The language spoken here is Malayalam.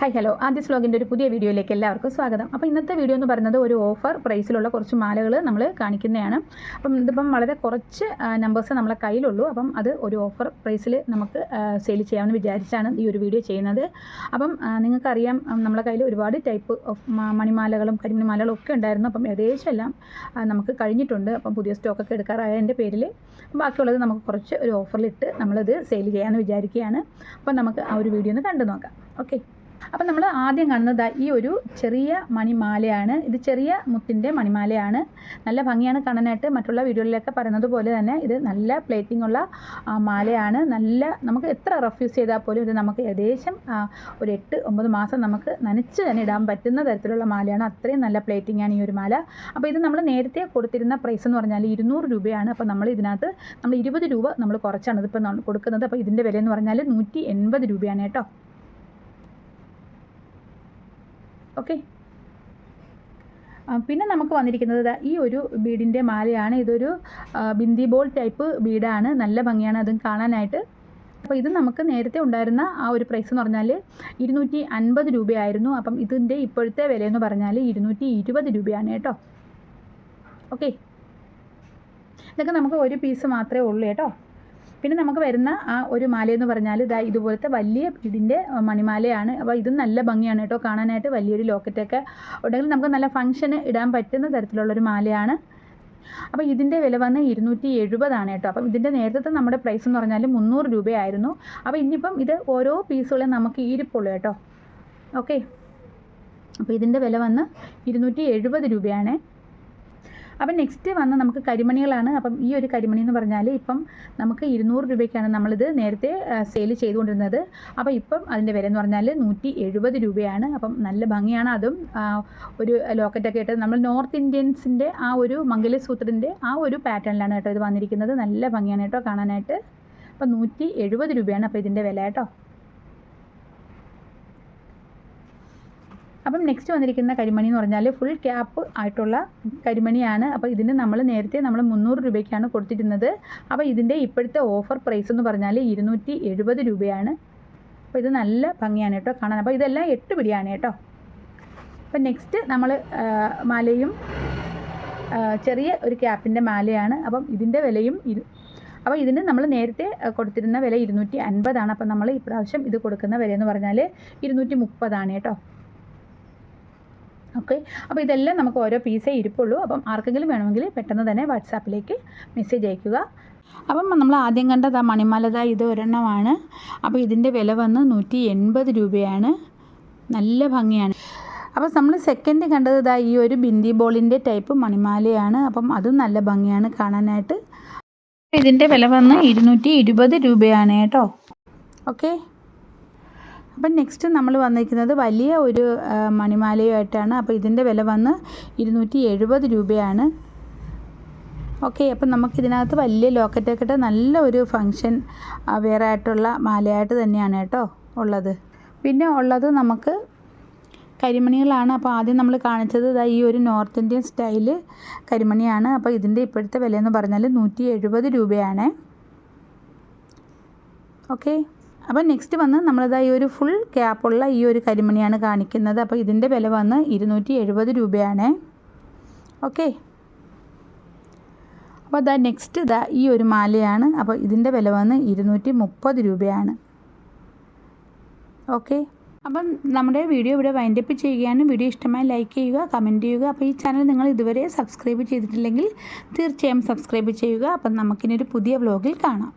ഹായ് ഹലോ ആദ്യ സ്ലോഗിന്റെ ഒരു പുതിയ വീഡിയോയിലേക്ക് എല്ലാവർക്കും സ്വാഗതം. അപ്പോൾ ഇന്നത്തെ വീഡിയോ എന്ന് പറയുന്നത് ഒരു ഓഫർ പ്രൈസിലുള്ള കുറച്ച് മാലകൾ നമ്മൾ കാണിക്കുന്നതാണ്. അപ്പം ഇതിപ്പം വളരെ കുറച്ച് നമ്പേഴ്സ് നമ്മളെ കയ്യിലുള്ളൂ. അപ്പം അത് ഒരു ഓഫർ പ്രൈസിൽ നമുക്ക് സെയിൽ ചെയ്യാമെന്ന് വിചാരിച്ചാണ് ഈ ഒരു വീഡിയോ ചെയ്യുന്നത്. അപ്പം നിങ്ങൾക്കറിയാം നമ്മളെ കയ്യിൽ ഒരുപാട് ടൈപ്പ് ഓഫ് മണിമാലകളും കരിമണിമാലകളും ഒക്കെ ഉണ്ടായിരുന്നു. അപ്പം ഏകദേശം എല്ലാം നമുക്ക് കഴിഞ്ഞിട്ടുണ്ട്. അപ്പം പുതിയ സ്റ്റോക്കൊക്കെ എടുക്കാറായതിന്റെ പേരിൽ ബാക്കിയുള്ളത് നമുക്ക് കുറച്ച് ഒരു ഓഫറിലിട്ട് നമ്മളിത് സെയിൽ ചെയ്യാമെന്ന് വിചാരിക്കുകയാണ്. അപ്പം നമുക്ക് ആ ഒരു വീഡിയോ ഒന്ന് കണ്ടു നോക്കാം. ഓക്കെ അപ്പം നമ്മൾ ആദ്യം കാണുന്നത് ഈ ഒരു ചെറിയ മണിമാലയാണ്. ഇത് ചെറിയ മുത്തിന്റെ മണിമാലയാണ്. നല്ല ഭംഗിയാണ് കാണാനായിട്ട്. മറ്റുള്ള വീഡിയോയിലൊക്കെ പറയുന്നത് പോലെ തന്നെ ഇത് നല്ല പ്ലേറ്റിംഗ് ഉള്ള മാലയാണ്. നല്ല നമുക്ക് എത്ര റഫ്യൂസ് ചെയ്താൽ പോലും ഇത് നമുക്ക് ഏകദേശം ഒരു എട്ട് ഒമ്പത് മാസം നമുക്ക് നനച്ച് തന്നെ ഇടാൻ പറ്റുന്ന തരത്തിലുള്ള മാലയാണ്. അത്രയും നല്ല പ്ലേറ്റിംഗ് ആണ് ഈ ഒരു മാല. അപ്പോൾ ഇത് നമ്മൾ നേരത്തെ കൊടുത്തിരുന്ന പ്രൈസ് എന്ന് പറഞ്ഞാൽ ഇരുന്നൂറ് രൂപയാണ്. അപ്പോൾ നമ്മൾ ഇതിനകത്ത് നമ്മൾ ഇരുപത് രൂപ നമ്മൾ കുറച്ചാണ് ഇതിപ്പോൾ കൊടുക്കുന്നത്. അപ്പോൾ ഇതിന്റെ വില എന്ന് പറഞ്ഞാൽ നൂറ്റി എൺപത് രൂപയാണ് കേട്ടോ. ഓക്കെ. പിന്നെ നമുക്ക് വന്നിരിക്കുന്നത് ഈ ഒരു ബീഡിന്റെ മാലയാണ്. ഇതൊരു ബിന്ദി ബോൾ ടൈപ്പ് ബീഡാണ്. നല്ല ഭംഗിയാണ് അതും കാണാനായിട്ട്. അപ്പോൾ ഇത് നമുക്ക് നേരത്തെ ഉണ്ടായിരുന്ന ആ ഒരു പ്രൈസ് എന്ന് പറഞ്ഞാൽ ഇരുന്നൂറ്റി അൻപത് രൂപയായിരുന്നു. അപ്പം ഇതിന്റെ ഇപ്പോഴത്തെ വില എന്ന് പറഞ്ഞാൽ ഇരുന്നൂറ്റി ഇരുപത് രൂപയാണ് കേട്ടോ. ഓക്കെ. ഇതൊക്കെ നമുക്ക് ഒരു പീസ് മാത്രമേ ഉള്ളൂ കേട്ടോ. പിന്നെ നമുക്ക് വരുന്ന ആ ഒരു എന്ന് പറഞ്ഞാൽ ഇതാ ഇതുപോലത്തെ വലിയ ഇതിന്റെ മണിമാലയാണ്. അപ്പോൾ ഇതും നല്ല ഭംഗിയാണ് കേട്ടോ. കാണാനായിട്ട് വലിയൊരു ലോക്കറ്റൊക്കെ ഉണ്ടെങ്കിൽ നമുക്ക് നല്ല ഫംഗ്ഷന് ഇടാൻ പറ്റുന്ന തരത്തിലുള്ളൊരു മാലയാണ്. അപ്പോൾ ഇതിന്റെ വില വന്ന് ഇരുന്നൂറ്റി എഴുപതാണ് കേട്ടോ. അപ്പം ഇതിന്റെ നേരത്തെ നമ്മുടെ പ്രൈസ് എന്ന് പറഞ്ഞാൽ മുന്നൂറ് രൂപയായിരുന്നു. അപ്പോൾ ഇനിയിപ്പം ഇത് ഓരോ പീസുകളും നമുക്ക് ഇരിപ്പുള്ളൂ കേട്ടോ. ഓക്കെ അപ്പോൾ ഇതിന്റെ വില വന്ന് ഇരുന്നൂറ്റി എഴുപത് രൂപയാണ്. അപ്പം നെക്സ്റ്റ് വന്ന് നമുക്ക് കരിമണികളാണ്. അപ്പം ഈ ഒരു കരിമണി എന്ന് പറഞ്ഞാൽ ഇപ്പം നമുക്ക് ഇരുന്നൂറ് രൂപയ്ക്കാണ് നമ്മളിത് നേരത്തെ സെയിൽ ചെയ്തുകൊണ്ടിരുന്നത്. അപ്പോൾ ഇപ്പം അതിന്റെ വില എന്ന് പറഞ്ഞാൽ നൂറ്റി എഴുപത് രൂപയാണ്. അപ്പം നല്ല ഭംഗിയാണ് അതും. ഒരു ലോക്കറ്റൊക്കെ ഇട്ട് നമ്മൾ നോർത്ത് ഇന്ത്യൻസിന്റെ ആ ഒരു മംഗലസൂത്രത്തിന്റെ ആ ഒരു പാറ്റേണിലാണ് കേട്ടോ ഇത് വന്നിരിക്കുന്നത്. നല്ല ഭംഗിയാണ് കേട്ടോ കാണാനായിട്ട്. അപ്പം നൂറ്റി എഴുപത് രൂപയാണ് അപ്പോൾ ഇതിന്റെ വില കേട്ടോ. അപ്പം നെക്സ്റ്റ് വന്നിരിക്കുന്ന കരിമണി എന്ന് പറഞ്ഞാൽ ഫുൾ ക്യാപ്പ് ആയിട്ടുള്ള കരിമണിയാണ്. അപ്പോൾ ഇതിന് നമ്മൾ നേരത്തെ നമ്മൾ മുന്നൂറ് രൂപയ്ക്കാണ് കൊടുത്തിരുന്നത്. അപ്പോൾ ഇതിന്റെ ഇപ്പോഴത്തെ ഓഫർ പ്രൈസ് എന്ന് പറഞ്ഞാൽ ഇരുന്നൂറ്റി എഴുപത് രൂപയാണ്. അപ്പോൾ ഇത് നല്ല ഭംഗിയാണ് കേട്ടോ കാണാൻ. അപ്പോൾ ഇതെല്ലാം എട്ട് പിടിയാണ് കേട്ടോ. അപ്പം നെക്സ്റ്റ് നമ്മൾ മാലയും ചെറിയ ഒരു ക്യാപ്പിന്റെ മാലയാണ്. അപ്പം ഇതിന്റെ വിലയും ഇരു അപ്പോൾ ഇതിന് നമ്മൾ നേരത്തെ കൊടുത്തിരുന്ന വില ഇരുന്നൂറ്റി അൻപതാണ്. അപ്പം നമ്മൾ ഇപ്രാവശ്യം ഇത് കൊടുക്കുന്ന വില എന്ന് പറഞ്ഞാൽ ഇരുന്നൂറ്റി മുപ്പതാണ് കേട്ടോ. ഓക്കെ? അപ്പോൾ ഇതെല്ലാം നമുക്ക് ഓരോ പീസേ ഇരിപ്പുള്ളൂ. അപ്പം ആർക്കെങ്കിലും വേണമെങ്കിൽ പെട്ടെന്ന് തന്നെ വാട്സാപ്പിലേക്ക് മെസ്സേജ് അയക്കുക. അപ്പം നമ്മൾ ആദ്യം കണ്ടത് ആ മണിമാലത ഇത് ഒരെണ്ണമാണ്. അപ്പോൾ ഇതിന്റെ വില വന്ന് നൂറ്റി എൺപത് രൂപയാണ്. നല്ല ഭംഗിയാണ്. അപ്പോൾ നമ്മൾ സെക്കൻഡ് കണ്ടത് ഇതാ ഈ ഒരു ബിന്ദി ബോളിന്റെ ടൈപ്പ് മണിമാലയാണ്. അപ്പം അതും നല്ല ഭംഗിയാണ് കാണാനായിട്ട്. ഇതിന്റെ വില വന്ന് ഇരുന്നൂറ്റി ഇരുപത് രൂപയാണ് കേട്ടോ. ഓക്കെ? അപ്പം നെക്സ്റ്റ് നമ്മൾ വന്നിരിക്കുന്നത് വലിയ ഒരു മണിമാലയുമായിട്ടാണ്. അപ്പോൾ ഇതിന്റെ വില വന്ന് ഇരുന്നൂറ്റി എഴുപത് രൂപയാണ്. ഓക്കെ അപ്പം നമുക്ക് ഇതിനകത്ത് വലിയ ലോക്കറ്റൊക്കെ ഇട്ട് നല്ല ഒരു ഫങ്ഷൻ വേറെ ആയിട്ടുള്ള മാലയായിട്ട് തന്നെയാണ് കേട്ടോ ഉള്ളത്. പിന്നെ ഉള്ളത് നമുക്ക് കരിമണികളാണ്. അപ്പോൾ ആദ്യം നമ്മൾ കാണിച്ചത് ഇതാ ഈ ഒരു നോർത്ത് ഇന്ത്യൻ സ്റ്റൈൽ കരിമണിയാണ്. അപ്പോൾ ഇതിന്റെ ഇപ്പോഴത്തെ വില എന്ന് പറഞ്ഞാൽ നൂറ്റി എഴുപത് രൂപയാണ്. ഓക്കെ അപ്പോൾ നെക്സ്റ്റ് വന്ന് നമ്മളിതാ ഈ ഒരു ഫുൾ ക്യാപ്പുള്ള ഈ ഒരു കരിമണിയാണ് കാണിക്കുന്നത്. അപ്പോൾ ഇതിന്റെ വില വന്ന് ഇരുന്നൂറ്റി എഴുപത് രൂപയാണ്. ഓക്കെ അപ്പോൾ ഇതാ നെക്സ്റ്റ് ഇതാ ഈ ഒരു മാലയാണ്. അപ്പോൾ ഇതിന്റെ വില വന്ന് ഇരുന്നൂറ്റി മുപ്പത് രൂപയാണ്. ഓക്കെ അപ്പം നമ്മുടെ വീഡിയോ ഇവിടെ വൈൻഡപ്പ് ചെയ്യുകയാണ്. വീഡിയോ ഇഷ്ടമായി ലൈക്ക് ചെയ്യുക കമന്റ് ചെയ്യുക. അപ്പോൾ ഈ ചാനൽ നിങ്ങൾ ഇതുവരെ സബ്സ്ക്രൈബ് ചെയ്തിട്ടില്ലെങ്കിൽ തീർച്ചയായും സബ്സ്ക്രൈബ് ചെയ്യുക. അപ്പം നമുക്കിനൊരു പുതിയ വ്ലോഗിൽ കാണാം.